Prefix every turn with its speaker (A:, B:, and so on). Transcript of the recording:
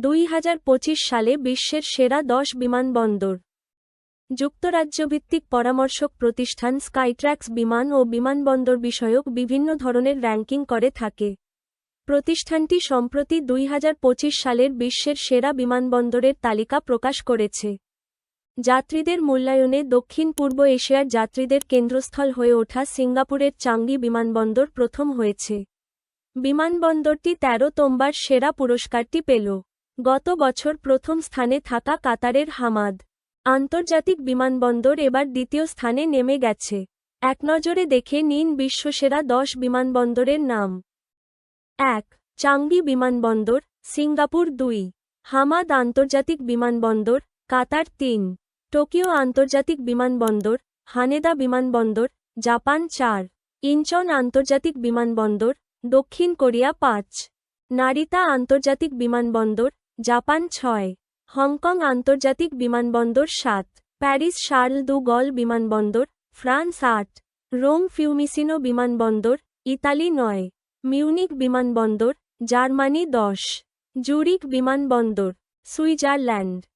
A: দুই হাজার পঁচিশ সালে বিশ্বের সেরা দশ বিমানবন্দর। যুক্তরাজ্যভিত্তিক পরামর্শক প্রতিষ্ঠান স্কাইট্র্যাক্স বিমান ও বিমানবন্দর বিষয়ক বিভিন্ন ধরনের র্যাঙ্কিং করে থাকে। প্রতিষ্ঠানটি সম্প্রতি দুই হাজার পঁচিশ সালের বিশ্বের সেরা বিমানবন্দরের তালিকা প্রকাশ করেছে। যাত্রীদের মূল্যায়নে দক্ষিণ পূর্ব এশিয়ার যাত্রীদের কেন্দ্রস্থল হয়ে ওঠা সিঙ্গাপুরের চাঙ্গি বিমানবন্দর প্রথম হয়েছে। বিমানবন্দরটি তেরোতমবার সেরা পুরস্কারটি পেল। গত বছর প্রথম স্থানে থাকা কাতারের হামাদ। আন্তর্জাতিক বিমানবন্দর এবার দ্বিতীয় স্থানে নেমে গেছে। এক নজরে দেখে নিন বিশ্বসেরা দশ বিমানবন্দরের নাম। এক চাঙ্গি বিমানবন্দর, সিঙ্গাপুর দুই। হামাদ আন্তর্জাতিক বিমানবন্দর, কাতার তিন। টোকিও আন্তর্জাতিক বিমানবন্দর, হানেদা বিমানবন্দর, জাপান চার। ইনচন আন্তর্জাতিক বিমানবন্দর, দক্ষিণ কোরিয়া পাঁচ। নারিতা আন্তর্জাতিক বিমানবন্দর জাপান ছয়। হংকং আন্তর্জাতিক বিমানবন্দর সাত। প্যারিস শার্ল দু গল বিমানবন্দর, ফ্রান্স আট। রোম ফিউমিসিনো বিমানবন্দর, ইতালি নয়। মিউনিক বিমানবন্দর, জার্মানি দশ। জুরিক বিমানবন্দর, সুইজারল্যান্ড।